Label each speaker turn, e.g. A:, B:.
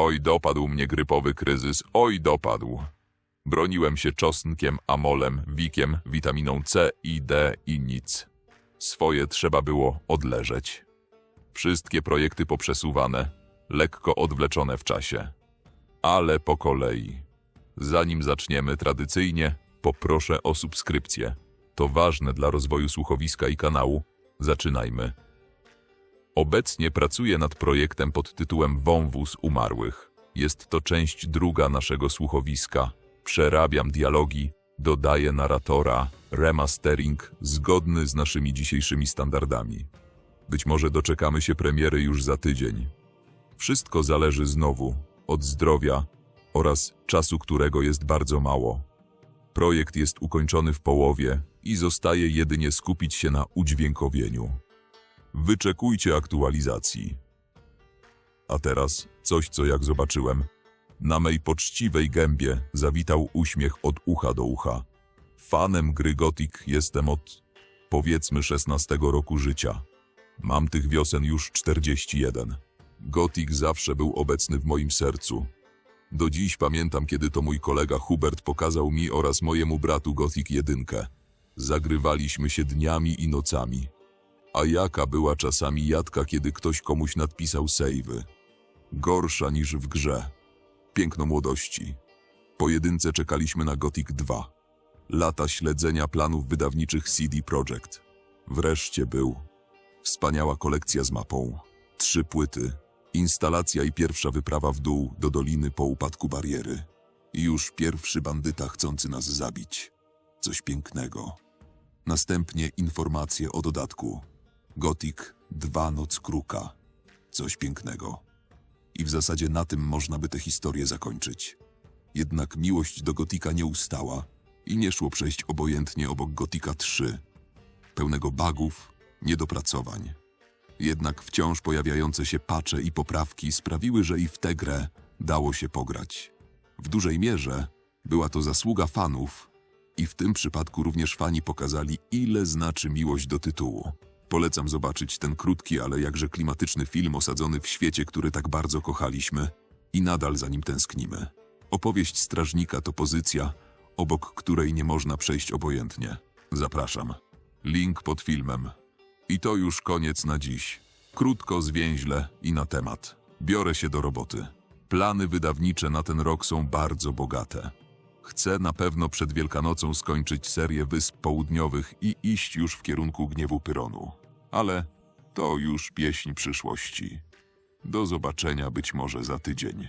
A: Oj, dopadł mnie grypowy kryzys, oj, dopadł. Broniłem się czosnkiem, amolem, wikiem, witaminą C i D i nic. Swoje trzeba było odleżeć. Wszystkie projekty poprzesuwane, lekko odwleczone w czasie. Ale po kolei. Zanim zaczniemy tradycyjnie, poproszę o subskrypcję. To ważne dla rozwoju słuchowiska i kanału. Zaczynajmy. Obecnie pracuję nad projektem pod tytułem Wąwóz Umarłych. Jest to część druga naszego słuchowiska. Przerabiam dialogi, dodaję narratora, remastering zgodny z naszymi dzisiejszymi standardami. Być może doczekamy się premiery już za tydzień. Wszystko zależy znowu od zdrowia oraz czasu, którego jest bardzo mało. Projekt jest ukończony w połowie i zostaje jedynie skupić się na udźwiękowieniu. Wyczekujcie aktualizacji. A teraz coś, co jak zobaczyłem, na mej poczciwej gębie zawitał uśmiech od ucha do ucha. Fanem gry Gothic jestem od, powiedzmy, 16 roku życia. Mam tych wiosen już 41. Gothic zawsze był obecny w moim sercu. Do dziś pamiętam, kiedy to mój kolega Hubert pokazał mi oraz mojemu bratu Gothic 1. Zagrywaliśmy się dniami i nocami. A jaka była czasami jadka, kiedy ktoś komuś nadpisał sejwy. Gorsza niż w grze. Piękno młodości. Pojedynce czekaliśmy na Gothic 2. Lata śledzenia planów wydawniczych CD Projekt. Wreszcie był. Wspaniała kolekcja z mapą. Trzy płyty. Instalacja i pierwsza wyprawa w dół do doliny po upadku bariery. Już pierwszy bandyta chcący nas zabić. Coś pięknego. Następnie informacje o dodatku. Gothic 2 Noc Kruka. Coś pięknego. I w zasadzie na tym można by tę historię zakończyć. Jednak miłość do Gotika nie ustała i nie szło przejść obojętnie obok Gotika 3. Pełnego bugów, niedopracowań. Jednak wciąż pojawiające się pacze i poprawki sprawiły, że i w tę grę dało się pograć. W dużej mierze była to zasługa fanów i w tym przypadku również fani pokazali, ile znaczy miłość do tytułu. Polecam zobaczyć ten krótki, ale jakże klimatyczny film osadzony w świecie, który tak bardzo kochaliśmy i nadal za nim tęsknimy. Opowieść strażnika to pozycja, obok której nie można przejść obojętnie. Zapraszam. Link pod filmem. I to już koniec na dziś. Krótko, zwięźle i na temat. Biorę się do roboty. Plany wydawnicze na ten rok są bardzo bogate. Chcę na pewno przed Wielkanocą skończyć serię Wysp Południowych i iść już w kierunku Gniewu Pyronu. Ale to już pieśń przyszłości. Do zobaczenia być może za tydzień.